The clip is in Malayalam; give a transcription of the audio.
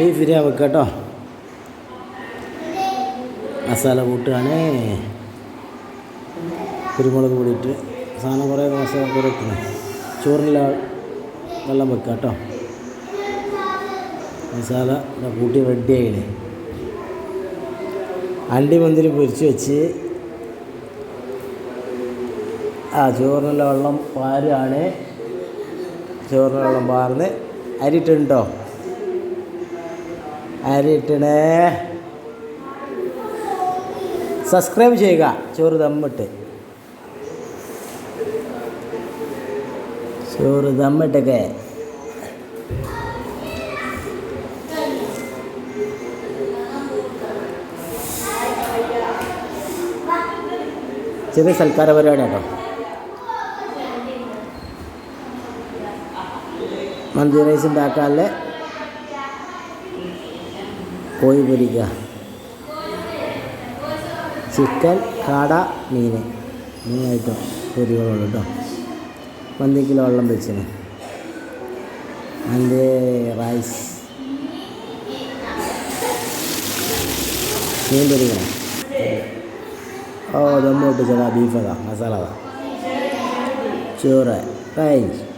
ബീഫ് ഫ്രീ ആവുക കേട്ടോ. മസാല കൂട്ടുകയാണ് കുരുമുളക് പൊടിയിട്ട് സാധനം കുറേ മസാല കുറേ ഇട്ടണം ചോറിനുള്ള വെള്ളം വെക്കുക കേട്ടോ. മസാല കൂട്ടി റെഡി ആയില്ലേ അണ്ടി മന്തിൽ പൊരിച്ച് വെച്ച് ആ ചോറിനുള്ള വെള്ളം പാരുകയാണ് ചോറിനുള്ള വെള്ളം പാർന്ന് അരി ഇട്ടുണ്ടോ അരി ഇട്ടണേ സബ്സ്ക്രൈബ് ചെയ്യുക ചോറ് ദമ്മിട്ട് ചോറ് ദമ്മിട്ടൊക്കെ ചെറിയ സൽക്കാര പരിപാടി കേട്ടോ മന്തി റൈസ് ഉണ്ടാക്കാനുള്ള കോഴി പൊരിക്കുക ചിക്കൻ കാട മീൻ. മൂന്നായിട്ടും പൊരികളുള്ളൂ കേട്ടോ. പന്തി കിലോ വെള്ളം വെച്ചിന്. അതിന്റെ റൈസ്. മീൻ പൊരിക്കണം. ഓ ദമ്മോട്ട് ചേട്ടാ ബീഫ് അതാ മസാല അതാ ചോറ് റൈസ്